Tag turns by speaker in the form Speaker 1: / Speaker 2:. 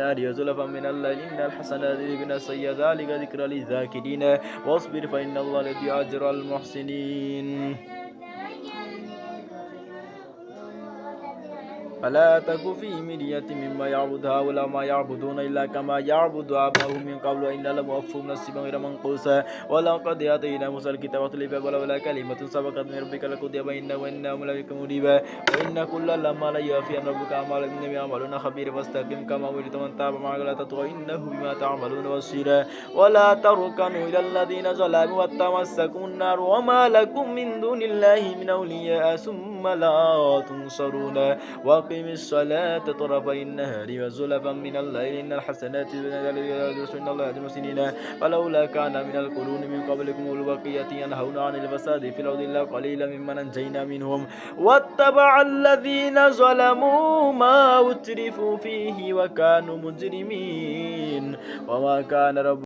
Speaker 1: النار وزلفا من الليل. إن الحسنات يذهبن السيئات ذلك ذكرى للذاكرين. واصبر فإن الله يضيع أجر المحسنين. فلا تك في مرية مما يعبد هؤلاء ما يعبدون إلا كما يعبد آباؤهم من قبل إن لموفوهم نصيبا غير منقوصا ولقد آتينا موسى الكتاب واختلف ولولا كلمة سبقت من ربك لقضي بينهم وإنهم لفي مريبا وإن كلا لما ليوفي أن ربك أعمال إنهم يعملون خبير فاستقم كما أمرت من تاب معك. لا تطغوا إنه بما تعملون بصيرا ولا تركنوا إلى الذين ظلموا وتمسكوا النار وما لكم من دون الله من أولياء ثم لا تنصرون. وأقم الصلاة طرفي النهار وزلفا من الليل. إن الحسنات إن الله يهدي المحسنين. فلولا كان من القرون من قبلكم أولو بقية ينهون عن الفساد في الأرض إلا قليلا ممن أنجينا منهم. واتبع الذين ظلموا ما أترفوا فيه وكانوا مجرمين. وما كان رب